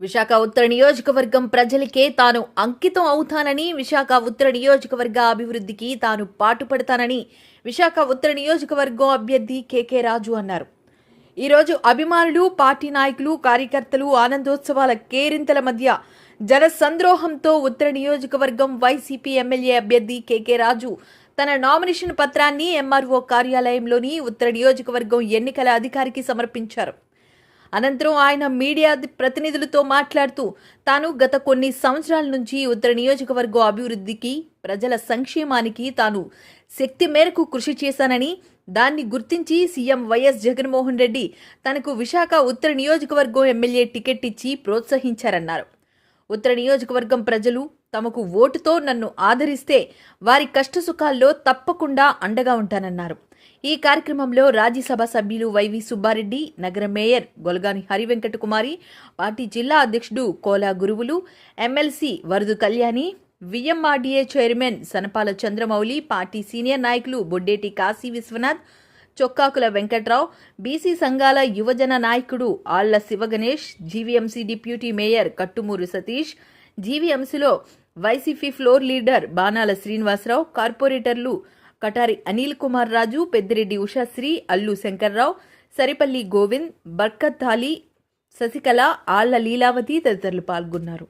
విశాఖ ఉత్తర నియోజకవర్గం ప్రజలకే తాను అంకితం అవుతానని విశాఖ ఉత్తర నియోజకవర్గ అభివృద్ధికి తాను పాటుపడతానని విశాఖ ఉత్తర నియోజకవర్గం అభ్యర్థి కేకే రాజు అన్నారు. ఈరోజు అభిమానులు పార్టీ నాయకులు కార్యకర్తలు ఆనందోత్సవాల కేరింతల మధ్య జన సంద్రోహంతో ఉత్తర నియోజకవర్గం వైసీపీ ఎమ్మెల్యే అభ్యర్థి కేకే రాజు తన నామినేషన్ పత్రాన్ని ఎంఆర్ఓ కార్యాలయంలోని ఉత్తర నియోజకవర్గం ఎన్నికల అధికారికి సమర్పించారు. అనంతరం ఆయన మీడియా ప్రతినిధులతో మాట్లాడుతూ తాను గత కొన్ని సంవత్సరాల నుంచి ఉత్తర నియోజకవర్గం అభివృద్ధికి ప్రజల సంక్షేమానికి తాను శక్తి మేరకు కృషి చేశానని దాన్ని గుర్తించి సీఎం వైఎస్ జగన్మోహన్ రెడ్డి తనకు విశాఖ ఉత్తర నియోజకవర్గం ఎమ్మెల్యే టికెట్ ఇచ్చి ప్రోత్సహించారన్నారు. ఉత్తర నియోజకవర్గం ప్రజలు తమకు ఓటుతో నన్ను ఆదరిస్తే వారి కష్టసుఖాల్లో తప్పకుండా అండగా ఉంటానన్నారు. ఈ కార్యక్రమంలో రాజ్యసభ సభ్యులు వైవి సుబ్బారెడ్డి నగర మేయర్ గొలగాని హరివెంకట కుమారి పార్టీ జిల్లా అధ్యక్షుడు Kola Guruvulu MLC Varadu Kalyani VMRDA chairman Sanapala Chandramouli party senior నాయకులు బొడ్డేటి కాశీ విశ్వనాథ్ చొక్కాకుల వెంకట్రావు బీసీ సంఘాల యువజన నాయకుడు Alla Sivaganesh GVMC deputy mayor Kattumuru Satish జీవీఎంసీలో YCP floor leader Banala Srinivasarao కార్పొరేటర్లు కటారి అనిల్ కుమార్ రాజు పెద్దిరెడ్డి ఉషాశ్రీ అల్లు శంకర్రావు సరిపల్లి గోవింద్ బర్కత్ అలీ శశికళ ఆళ్ళ లీలావతి తదితరులు పాల్గొన్నారు.